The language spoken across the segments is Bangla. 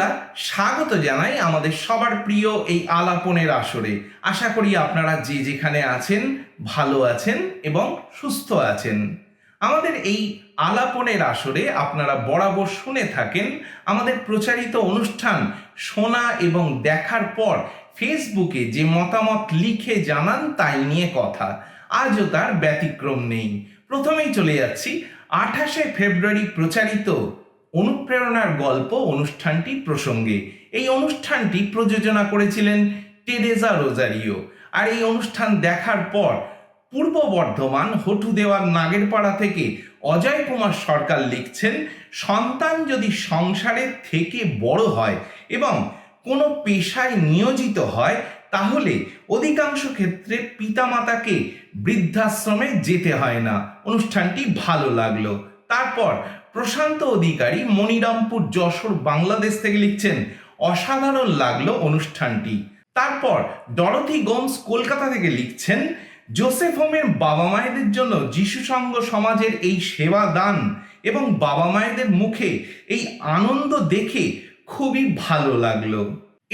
বন্ধুরা, স্বাগত জানাই আমাদের সবার প্রিয় এই আলাপনের আসরে। আশা করি আপনারা যে যেখানে আছেন, ভালো আছেন এবং সুস্থ আছেন। আমাদের এই আলাপনের আসরে আপনারা বরাবর শুনে থাকেন আমাদের প্রচারিত অনুষ্ঠান শোনা এবং দেখার পর ফেসবুকে যে মতামত লিখে জানান তাই নিয়ে কথা। আজও তার ব্যতিক্রম নেই। প্রথমেই চলে যাচ্ছি আঠাশে ফেব্রুয়ারি প্রচারিত অনুপ্রেরণার গল্প অনুষ্ঠানটি প্রসঙ্গে। এই অনুষ্ঠানটি প্রযোজনা করেছিলেন টেরেজা রোজারিও। আর এই অনুষ্ঠান দেখার পর পূর্ব বর্ধমান হটু দেওয়ার নাগেরপাড়া থেকে অজয় কুমার সরকার লিখছেন, সন্তান যদি সংসারে থেকে বড় হয় এবং কোনো পেশায় নিয়োজিত হয়, তাহলে অধিকাংশ ক্ষেত্রে পিতামাতাকে বৃদ্ধাশ্রমে যেতে হয় না। অনুষ্ঠানটি ভালো লাগল। তারপর প্রশান্ত অধিকারী মনিরামপুর যশোর, বাংলাদেশ থেকে লিখছেন, অসাধারণ লাগল অনুষ্ঠানটি। তারপর ডরথি গোমস কলকাতা থেকে লিখছেন, জোসেফ হোমের বাবা মায়েদের জন্য যিশু সঙ্গ সমাজের এই সেবা দান এবং বাবা মায়েদের মুখে এই আনন্দ দেখে খুবই ভালো লাগল।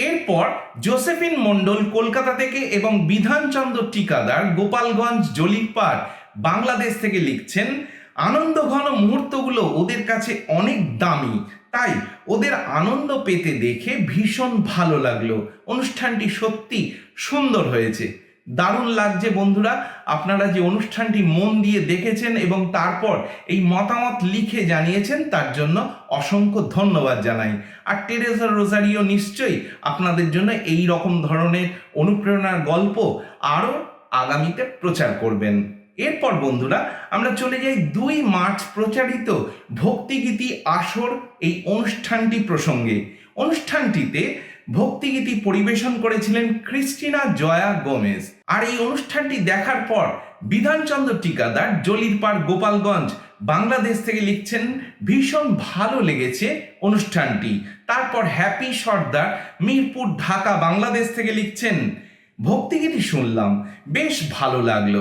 এরপর জোসেফিন মণ্ডল কলকাতা থেকে এবং বিধানচন্দ্র টিকাদার গোপালগঞ্জ জলিপাড় বাংলাদেশ থেকে লিখছেন আনন্দঘন মুহূর্তগুলো ওদের কাছে অনেক দামি। তাই ওদের আনন্দ পেতে দেখে ভীষণ ভালো লাগল। অনুষ্ঠানটি সত্যি সুন্দর হয়েছে। দারুণ লাগছে বন্ধুরা, আপনারা যে অনুষ্ঠানটি মন দিয়ে দেখেছেন এবং তারপর এই মতামত লিখে জানিয়েছেন, তার জন্য অসংখ্য ধন্যবাদ জানাই। আর টেরেসা রোজারিও নিশ্চয়ই আপনাদের জন্য এই রকম ধরনের অনুপ্রেরণার গল্প আরও আগামীতে প্রচার করবেন। এরপর বন্ধুরা, আমরা চলে যাই দুই মার্চ প্রচারিত ভক্তিগীতি আসর এই অনুষ্ঠানটি প্রসঙ্গে। অনুষ্ঠানটিতে ভক্তিগীতি পরিবেশন করেছিলেন ক্রিস্টিনা জয়া গোমেজ। আর এই অনুষ্ঠানটি দেখার পর বিধানচন্দ্র টিকাদার জলিরপাড় গোপালগঞ্জ, বাংলাদেশ থেকে লিখছেন, ভীষণ ভালো লেগেছে অনুষ্ঠানটি। তারপর হ্যাপি সর্দার মিরপুর, ঢাকা, বাংলাদেশ থেকে লিখছেন, ভক্তিগীতি শুনলাম, বেশ ভালো লাগল।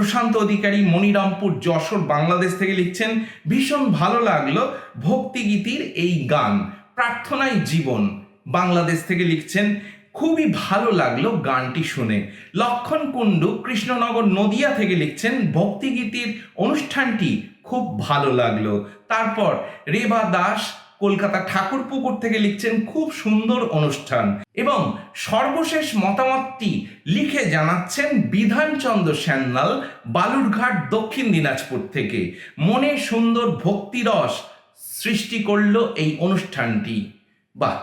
প্রশান্ত অধিকারী মনিরামপুর যশোর বাংলাদেশ থেকে লিখছেন, ভীষণ ভালো লাগল ভক্তিগীতির এই গান। প্রার্থনাই জীবন। বাংলাদেশ থেকে লিখছেন, খুবই ভালো লাগল গানটি শুনে। লক্ষণ কুণ্ডু কৃষ্ণনগর নদিয়া থেকে লিখছেন, ভক্তিগীতির অনুষ্ঠানটি খুব ভালো লাগল। তারপর রেবা দাস কলকাতা ঠাকুরপুকুর থেকে লিখছেন খুব সুন্দর অনুষ্ঠান এবং সর্বশেষ মতামতটি লিখে জানাচ্ছেন বিধানচন্দ্র সান্যাল বালুরঘাট, দক্ষিণ দিনাজপুর থেকে। মনে সুন্দর ভক্তিরস সৃষ্টি করল এই অনুষ্ঠানটি। বাহ,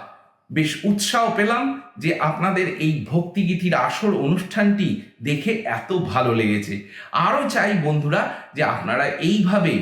বেশ উৎসাহ পেলাম যে আপনাদের এই ভক্তিগীতির আসর অনুষ্ঠানটি দেখে এত ভালো লেগেছে। আরও চাই বন্ধুরা যে আপনারা এইভাবে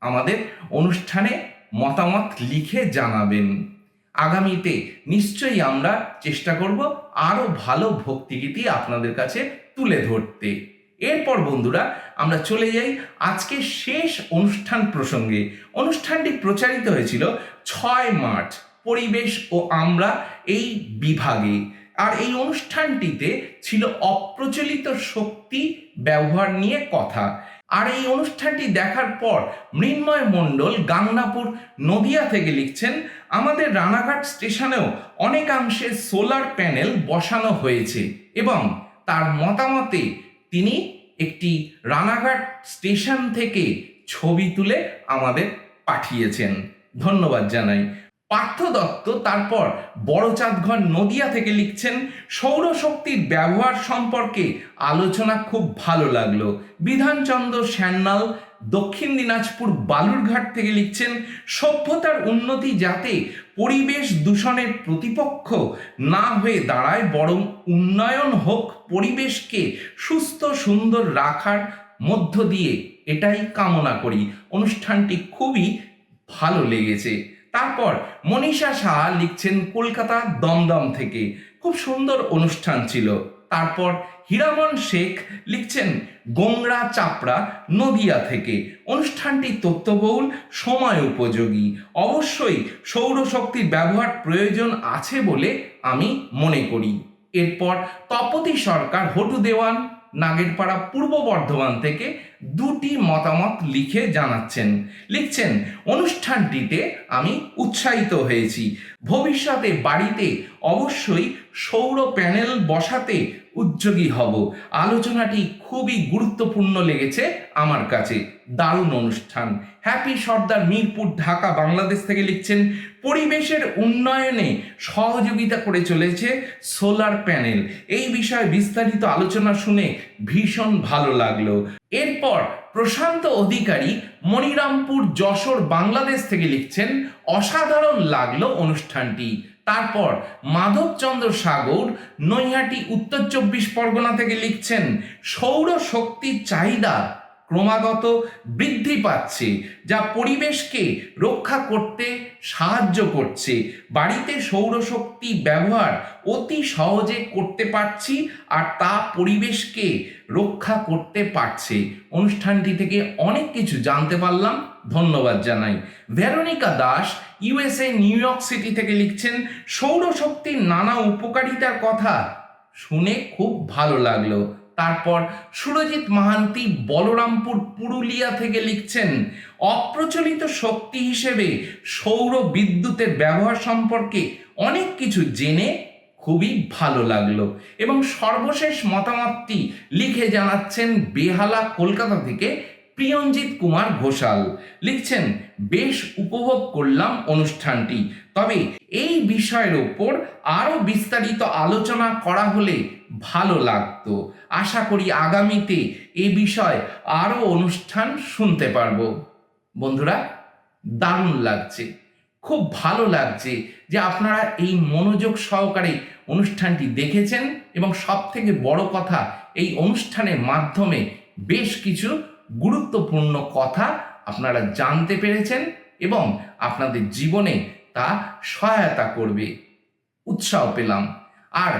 আমাদের অনুষ্ঠানে মতামত লিখে জানাবেন। আগামীতে নিশ্চয়ই আমরা চেষ্টা করব আরও ভালো ভক্তিগীতি আপনাদের কাছে তুলে ধরতে। এরপর বন্ধুরা, আমরা চলে যাই আজকে শেষ অনুষ্ঠান প্রসঙ্গে। অনুষ্ঠানটি প্রচারিত হয়েছিল ছয় মার্চ, পরিবেশ ও আমরা এই বিভাগে। আর এই অনুষ্ঠানটিতে ছিল অপ্রচলিত শক্তি ব্যবহার নিয়ে কথা। আর এই অনুষ্ঠানটি দেখার পর মৃন্ময় মণ্ডল গাংনাপুর নদিয়া থেকে লিখছেন, আমাদের রানাঘাট স্টেশনেও অনেকাংশে সোলার প্যানেল বসানো হয়েছে এবং তার মতামতে তিনি একটি রানাঘাট স্টেশন থেকে ছবি তুলে আমাদের পাঠিয়েছেন। ধন্যবাদ জানাই। পার্থ দত্ত তারপর বড়চাঁদঘর নদিয়া থেকে লিখছেন, সৌরশক্তির ব্যবহার সম্পর্কে আলোচনা খুব ভালো লাগল। বিধানচন্দ্র সান্যাল দক্ষিণ দিনাজপুর বালুরঘাট থেকে লিখছেন, সভ্যতার উন্নতি যাতে পরিবেশ দূষণের প্রতিপক্ষ না হয়ে দাঁড়ায়, বরং উন্নয়ন হোক পরিবেশকে সুস্থ সুন্দর রাখার মধ্য দিয়ে এটাই কামনা করি। অনুষ্ঠানটি খুবই ভালো লেগেছে। তারপর মনীষা সাহা লিখছেন কলকাতা দমদম থেকে। খুব সুন্দর অনুষ্ঠান ছিল। তারপর হীরামন শেখ লিখছেন গোংরা চাপড়া নদিয়া থেকে। অনুষ্ঠানটি তথ্যবহুল, সময় উপযোগী। অবশ্যই সৌরশক্তির ব্যবহার প্রয়োজন আছে বলে আমি মনে করি। এরপর তপতি সরকার, হটু দেওয়ান নাগেরপাড়া পূর্ব বর্ধমান থেকে দুটি মতামত লিখে জানাচ্ছেন। লিখছেন, অনুষ্ঠানটিতে আমি উৎসাহিত হয়েছি। ভবিষ্যতে বাড়িতে অবশ্যই সৌর প্যানেল বসাতে উদ্যোগী হব। আলোচনাটি খুবই গুরুত্বপূর্ণ লেগেছে আমার কাছে। দারুণ অনুষ্ঠান। হ্যাপি সর্দার মিরপুর ঢাকা বাংলাদেশ থেকে লিখছেন, পরিবেশের উন্নয়নে সহযোগিতা করে চলেছে সোলার প্যানেল। এই বিষয়ে বিস্তারিত আলোচনা শুনে ভীষণ ভালো লাগল। এরপর প্রশান্ত অধিকারী মনিরামপুর যশোর বাংলাদেশ থেকে লিখছেন, অসাধারণ লাগল অনুষ্ঠানটি। তারপর মাধবচন্দ্র সাগর নৈহাটি উত্তর চব্বিশ পরগনা থেকে লিখছেন সৌর শক্তির চাহিদা ক্রমাগত বৃদ্ধি পাচ্ছে, যা পরিবেশকে রক্ষা করতে সাহায্য করছে। বাড়িতে সৌরশক্তি ব্যবহার অতি সহজে করতে পারছি আর তা পরিবেশকে রক্ষা করতে পারছে। অনুষ্ঠানটি থেকে অনেক কিছু জানতে পারলাম। ধন্যবাদ জানাই। Veronica Das, USA, New York City থেকে লিখছেন, সৌরশক্তির নানা উপকারিতার কথা শুনে খুব ভালো লাগল। তারপর সুরজিৎ মাহান্তি বলরামপুর, পুরুলিয়া থেকে লিখছেন, অপ্রচলিত শক্তি হিসেবে সৌর বিদ্যুতের ব্যবহার সম্পর্কে অনেক কিছু জেনে খুবই ভালো লাগল। এবং সর্বশেষ মতামতটি লিখে জানাচ্ছেন বেহালা, কলকাতা থেকে প্রিয়ঞ্জিত কুমার ঘোষাল লিখছেন, বেশ উপভোগ করলাম অনুষ্ঠানটি। তবে এই বিষয়ের ওপর আরও বিস্তারিত আলোচনা করা হলে ভালো লাগতো। আশা করি আগামীতে এ বিষয়ে আরও অনুষ্ঠান শুনতে পারব। বন্ধুরা, দারুণ লাগছে। খুব ভালো লাগছে যে আপনারা এই মনোযোগ সহকারে অনুষ্ঠানটি দেখেছেন এবং সব থেকে বড় কথা, এই অনুষ্ঠানের মাধ্যমে বেশ কিছু গুরুত্বপূর্ণ কথা আপনারা জানতে পেরেছেন এবং আপনাদের জীবনে তা সহায়তা করবে। উৎসাহ পেলাম। আর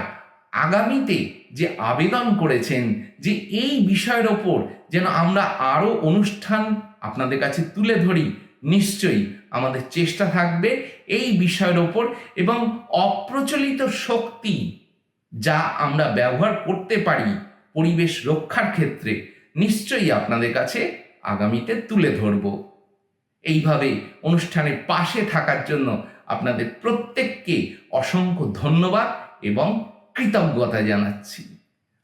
আগামীতে যে আবেদন করেছেন, যে এই বিষয়ের ওপর যেন আমরা আরও অনুষ্ঠান আপনাদের কাছে তুলে ধরি, নিশ্চয়ই আমাদের চেষ্টা থাকবে এই বিষয়ের ওপর এবং অপ্রচলিত শক্তি যা আমরা ব্যবহার করতে পারি পরিবেশ রক্ষার ক্ষেত্রে নিশ্চয়ই আপনাদের কাছে আগামীতে তুলে ধরব। এইভাবে অনুষ্ঠানের পাশে থাকার জন্য আপনাদের প্রত্যেককে অসংখ্য ধন্যবাদ এবং কৃতজ্ঞতা জানাচ্ছি।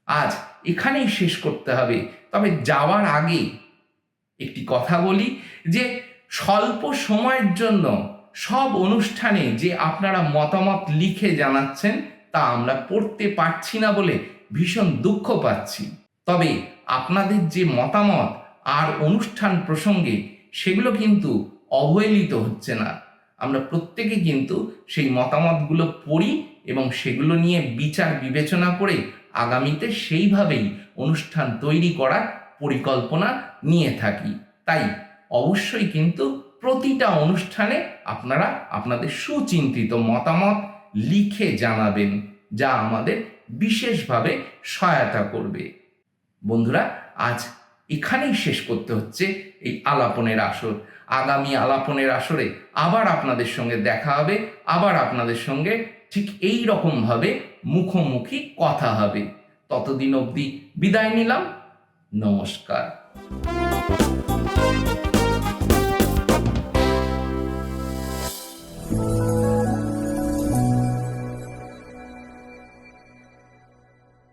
আজ এখানেই শেষ করতে হবে। তবে যাওয়ার আগে একটি কথা বলি যে, স্বল্প সময়ের জন্য সব অনুষ্ঠানে যে আপনারা মতামত লিখে জানাচ্ছেন তা আমরা পড়তে পারছি না বলে ভীষণ দুঃখ পাচ্ছি। তবে আপনাদের যে মতামত আর অনুষ্ঠান প্রসঙ্গে সেগুলো কিন্তু অবহেলিত হচ্ছে না। আমরা প্রত্যেকে কিন্তু সেই মতামতগুলো পড়ি এবং সেগুলো নিয়ে বিচার বিবেচনা করে আগামীতে সেইভাবেই অনুষ্ঠান তৈরি করার পরিকল্পনা নিয়ে থাকি। তাই অবশ্যই কিন্তু প্রতিটা অনুষ্ঠানে আপনারা আপনাদের সুচিন্তিত মতামত লিখে জানাবেন, যা আমাদের বিশেষভাবে সহায়তা করবে। বন্ধুরা, আজ এখানেই শেষ করতে হচ্ছে এই আলাপনের আসর। আগামী আলাপনের আসরে আবার আপনাদের সঙ্গে দেখা হবে, আবার আপনাদের সঙ্গে ঠিক এই রকমভাবে মুখোমুখি কথা হবে। ততদিন অবধি বিদায় নিলাম। নমস্কার।